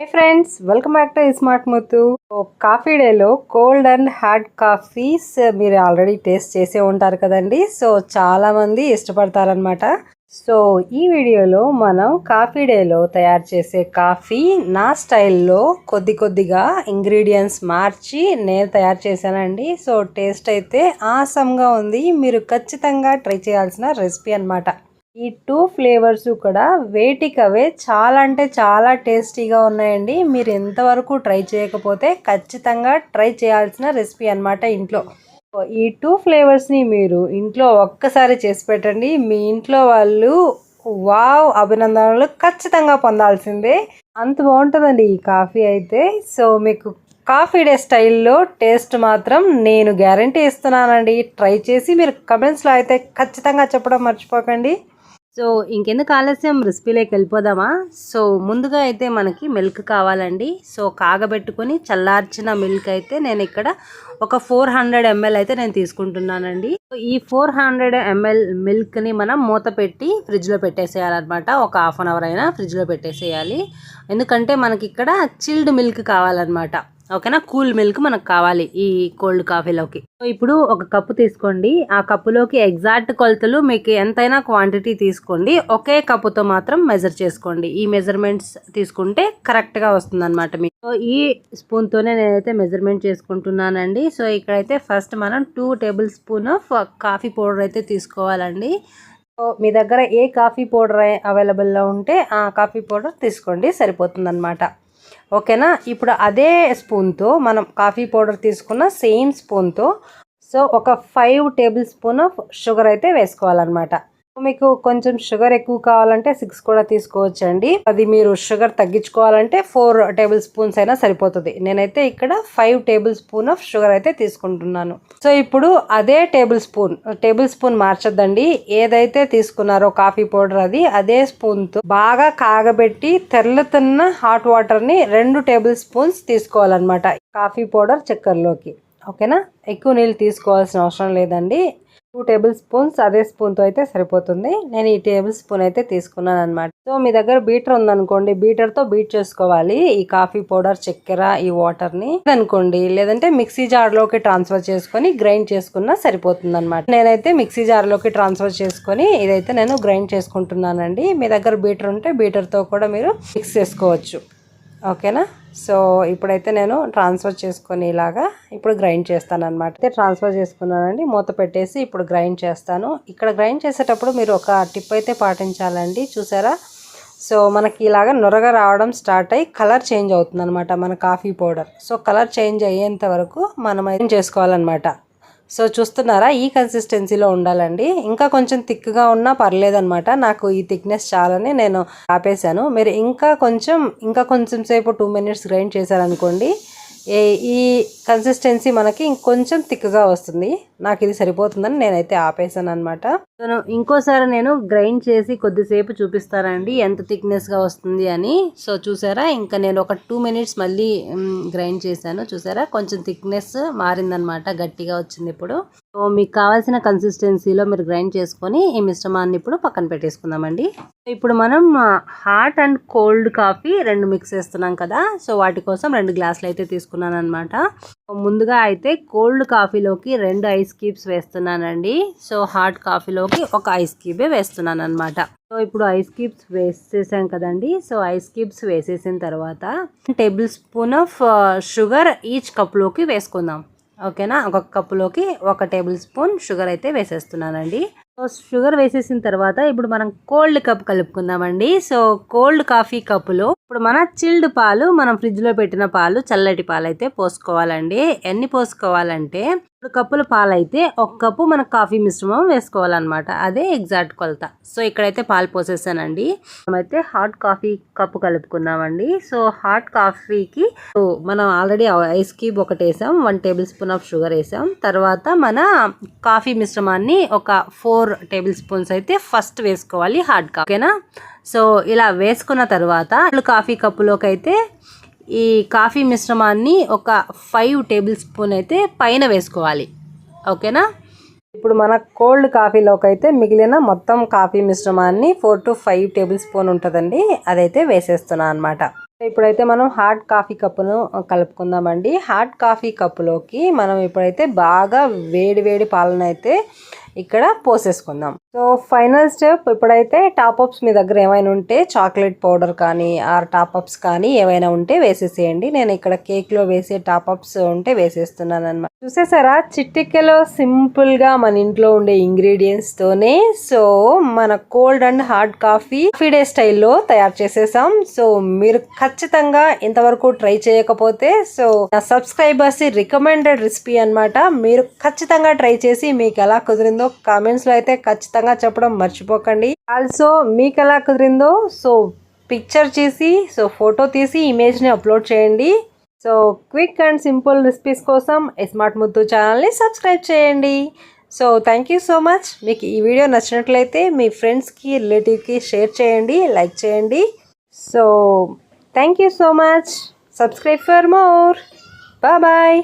Hey friends welcome back to smart Muthu coffee డేలో cold and hot coffees మీరు already taste చేసే ఉంటారు కదండి. సో చాలామంది ఇష్టపడతారనమాట సో ఈ వీడియోలో మనం కాఫీ డేలో తయారు చేసే కాఫీ నా స్టైల్లో కొద్ది కొద్దిగా ఇంగ్రీడియంట్స్ మార్చి నేను తయారు చేశానండి. సో టేస్ట్ అయితే ఆసమ్గా ఉంది. మీరు ఖచ్చితంగా ట్రై చేయాల్సిన రెసిపీ అనమాట ఈ టూ ఫ్లేవర్స్ కూడా వేటికవే చాలా అంటే చాలా టేస్టీగా ఉన్నాయండి. మీరు ఎంతవరకు ట్రై చేయకపోతే ఖచ్చితంగా ట్రై చేయాల్సిన రెసిపీ అనమాట ఇంట్లో. ఈ టూ ఫ్లేవర్స్ని మీరు ఇంట్లో ఒక్కసారి చేసి పెట్టండి. మీ ఇంట్లో వాళ్ళు వావ్ అభినందనలు ఖచ్చితంగా పొందాల్సిందే. అంత బాగుంటుందండి ఈ కాఫీ అయితే. సో మీకు కాఫీ డే స్టైల్లో టేస్ట్ మాత్రం నేను గ్యారంటీ ఇస్తున్నానండి. ట్రై చేసి మీరు కమెంట్స్లో అయితే ఖచ్చితంగా చెప్పడం మర్చిపోకండి. సో ఇంకెందుకు ఆలస్యం? రెసిపీలోకి వెళ్ళిపోదామా? సో ముందుగా అయితే మనకి మిల్క్ కావాలండి. సో కాగబెట్టుకొని చల్లార్చిన మిల్క్ అయితే నేను ఇక్కడ ఒక ఫోర్ హండ్రెడ్ ఎంఎల్ అయితే నేను తీసుకుంటున్నానండి. ఈ ఫోర్ హండ్రెడ్ ఎంఎల్ మిల్క్ని మనం మూత పెట్టి ఫ్రిడ్జ్లో పెట్టేసేయాలన్నమాట. ఒక హాఫ్ అన్ అవర్ అయినా ఫ్రిడ్జ్లో పెట్టేసేయాలి. ఎందుకంటే మనకి ఇక్కడ చిల్డ్ మిల్క్ కావాలన్నమాట. ఓకేనా? కూల్ మిల్క్ మనకు కావాలి ఈ కోల్డ్ కాఫీలోకి. సో ఇప్పుడు ఒక కప్పు తీసుకోండి. ఆ కప్పులోకి ఎగ్జాక్ట్ కొలతలు మీకు ఎంతైనా క్వాంటిటీ తీసుకోండి. ఒకే కప్పుతో మాత్రం మెజర్ చేసుకోండి. ఈ మెజర్మెంట్స్ తీసుకుంటే కరెక్ట్గా వస్తుంది అనమాట మీకు. సో ఈ స్పూన్తోనే నేనైతే మెజర్మెంట్ చేసుకుంటున్నానండి. సో ఇక్కడైతే ఫస్ట్ మనం two tablespoon of coffee powder అయితే తీసుకోవాలండి. సో మీ దగ్గర ఏ కాఫీ పౌడర్ అవైలబుల్లో ఉంటే ఆ కాఫీ పౌడర్ తీసుకోండి. సరిపోతుంది అనమాట ఓకేనా? ఇప్పుడు అదే స్పూన్తో మనం కాఫీ పౌడర్ తీసుకున్న సేమ్ స్పూన్తో సో ఒక five table spoon of sugar అయితే వేసుకోవాలన్నమాట. మీకు కొంచెం షుగర్ ఎక్కువ కావాలంటే సిక్స్ కూడా తీసుకోవచ్చు అండి అది మీరు షుగర్ తగ్గించుకోవాలంటే ఫోర్ టేబుల్ స్పూన్స్ అయినా సరిపోతుంది. నేనైతే ఇక్కడ five table spoon of sugar అయితే తీసుకుంటున్నాను. సో ఇప్పుడు అదే టేబుల్ స్పూన్ టేబుల్ స్పూన్ మార్చొద్దండి. ఏదైతే తీసుకున్నారో కాఫీ పౌడర్ అది అదే స్పూన్తో బాగా కాగబెట్టి తెరలుతున్న హాట్ వాటర్ని రెండు టేబుల్ స్పూన్స్ తీసుకోవాలన్నమాట. కాఫీ పౌడర్ చక్కెరలోకి. ఓకేనా? ఎక్కువ నీళ్ళు తీసుకోవాల్సిన అవసరం లేదండి. టూ టేబుల్ స్పూన్స్ అదే స్పూన్తో అయితే సరిపోతుంది. నేను ఈ టేబుల్ స్పూన్ అయితే తీసుకున్నాను అనమాట సో మీ దగ్గర బీటర్ ఉందనుకోండి బీటర్తో బీట్ చేసుకోవాలి. ఈ కాఫీ పౌడర్ చక్కెర ఈ వాటర్ని అనుకోండి లేదంటే మిక్సీ జార్లోకి ట్రాన్స్ఫర్ చేసుకొని గ్రైండ్ చేసుకున్నా సరిపోతుంది అనమాట నేనైతే మిక్సీ జార్లోకి ట్రాన్స్ఫర్ చేసుకొని ఇదైతే నేను గ్రైండ్ చేసుకుంటున్నానండి. మీ దగ్గర బీటర్ ఉంటే బీటర్తో కూడా మీరు మిక్స్ చేసుకోవచ్చు. ఓకేనా? సో ఇప్పుడైతే నేను ట్రాన్స్ఫర్ చేసుకొని ఇలాగా ఇప్పుడు గ్రైండ్ చేస్తాను అనమాట అయితే ట్రాన్స్ఫర్ చేసుకున్నానండి మూత పెట్టేసి ఇప్పుడు గ్రైండ్ చేస్తాను. ఇక్కడ గ్రైండ్ చేసేటప్పుడు మీరు ఒక టిప్ అయితే పాటించాలండి చూసారా? సో మనకి ఇలాగ నొరగ రావడం స్టార్ట్ అయ్యి కలర్ చేంజ్ అవుతుంది అనమాట మన coffee powder. So colour change అయ్యేంత వరకు మనం అయితే చేసుకోవాలన్నమాట. సో చూస్తున్నారా ఈ కన్సిస్టెన్సీలో ఉండాలండి. ఇంకా కొంచెం థిక్గా ఉన్నా పర్లేదనమాట నాకు ఈ థిక్నెస్ చాలని నేను ఆపేశాను. మీరు ఇంకా కొంచెం ఇంకా కొంచెం సేపు టూ మినిట్స్ గ్రైండ్ చేశారనుకోండి ఈ కన్సిస్టెన్సీ మనకి ఇంకొంచెం థిక్గా వస్తుంది. నాకు ఇది సరిపోతుందని నేనైతే ఆపేసాను అనమాట ఇంకోసారి నేను గ్రైండ్ చేసి కొద్దిసేపు చూపిస్తానండి ఎంత థిక్నెస్గా వస్తుంది అని. సో చూసారా? ఇంకా నేను ఒక టూ మినిట్స్ మళ్ళీ గ్రైండ్ చేశాను. చూసారా? కొంచెం థిక్నెస్ మారిందనమాట గట్టిగా వచ్చింది ఇప్పుడు. సో మీకు కావాల్సిన కన్సిస్టెన్సీలో మీరు గ్రైండ్ చేసుకొని ఈ మిశ్రమాన్ని ఇప్పుడు పక్కన పెట్టేసుకుందామండి. ఇప్పుడు మనం హాట్ అండ్ కోల్డ్ కాఫీ రెండు మిక్స్ చేస్తున్నాం కదా సో వాటి కోసం రెండు గ్లాసులు అయితే తీసుకున్నాను అనమాట ముందుగా అయితే కోల్డ్ కాఫీలోకి రెండు ఐస్ క్యూబ్స్ వేస్తున్నానండి. సో హాట్ కాఫీలోకి ఒక ఐస్ క్యూబే వేస్తున్నాను అనమాట సో ఇప్పుడు ఐస్ క్యూబ్స్ వేసేసాం కదండి సో ఐస్ క్యూబ్స్ వేసేసిన తర్వాత table spoon of sugar each కప్లోకి వేసుకుందాం. ఓకేనా? ఒక కప్పులోకి ఒక టేబుల్ స్పూన్ షుగర్ అయితే వేసేస్తున్నానండి. సో షుగర్ వేసేసిన తర్వాత ఇప్పుడు మనం కోల్డ్ కప్ కలుపుకుందామండి. సో కోల్డ్ కాఫీ కప్పులో ఇప్పుడు మన చిల్డ్ పాలు మనం ఫ్రిడ్జ్లో పెట్టిన పాలు చల్లటి పాలు అయితే పోసుకోవాలండి. ఎన్ని పోసుకోవాలంటే ఇప్పుడు కప్పుల పాలు అయితే ఒక కప్పు మన కాఫీ మిశ్రమం వేసుకోవాలన్నమాట. అదే ఎగ్జాక్ట్ కొలత. సో ఇక్కడైతే పాలు పోసేసానండి. మనమైతే హాట్ కాఫీ కప్పు కలుపుకుందామండి సో హాట్ కాఫీకి మనం ఆల్రెడీ ఐస్ క్యూబ్ ఒకటి వేసాం one table spoon of sugar వేసాం. తర్వాత మన కాఫీ మిశ్రమాన్ని ఒక ఫోర్ టేబుల్ స్పూన్స్ అయితే ఫస్ట్ వేసుకోవాలి హాట్ కాఫీ ఓకేనా? సో ఇలా వేసుకున్న తర్వాత కాఫీ కప్పులోకి అయితే ఈ కాఫీ మిశ్రమాన్ని ఒక ఫైవ్ టేబుల్ స్పూన్ అయితే పైన వేసుకోవాలి. ఓకేనా? ఇప్పుడు మన కోల్డ్ కాఫీలోకి అయితే మిగిలిన మొత్తం కాఫీ మిశ్రమాన్ని four to five table spoon ఉంటుందండి. అదైతే వేసేస్తున్నాను అనమాట ఇప్పుడైతే మనం హాట్ కాఫీ కప్పును కలుపుకుందామండి. హాట్ కాఫీ కప్పులోకి మనం ఇప్పుడైతే బాగా వేడి వేడి పాలన అయితే ఇక్కడ పోసేసుకుందాం. సో ఫైనల్ స్టెప్ ఇప్పుడైతే టాపప్స్ మీ దగ్గర ఏమైనా ఉంటే చాక్లెట్ పౌడర్ కానీ ఆర్ టాపప్స్ కానీ ఏమైనా ఉంటే వేసేసేయండి. నేను ఇక్కడ కేక్లో వేసే టాపప్స్ ఉంటే వేసేస్తున్నాను అనమాట చూసేసారా? చిట్టికెలో సింపుల్గా మన ఇంట్లో ఉండే ఇంగ్రీడియంట్స్తోనే సో మన cold and hot coffee Coffee Day స్టైల్లో తయారు చేసేసాం. సో మీరు ఖచ్చితంగా ఇంతవరకు ట్రై చేయకపోతే సో నా సబ్స్క్రైబర్స్ రికమెండెడ్ రెసిపీ అనమాట మీరు ఖచ్చితంగా ట్రై చేసి మీకు ఎలా కుదిరిందో కామెంట్స్లో అయితే ఖచ్చితంగా చెప్పడం మర్చిపోకండి. ఆల్సో మీకు ఎలా కుదిరిందో సో పిక్చర్ చేసి సో ఫోటో తీసి ఇమేజ్ని అప్లోడ్ చేయండి. So quick and simple recipes కోసం స్మార్ట్ ముద్దు ఛానల్ని సబ్స్క్రైబ్ చేయండి. So thank you so much మీకు ఈ వీడియో నచ్చినట్లయితే మీ ఫ్రెండ్స్కి రిలేటివ్కి షేర్ చేయండి లైక్ చేయండి. So thank you so much subscribe for more bye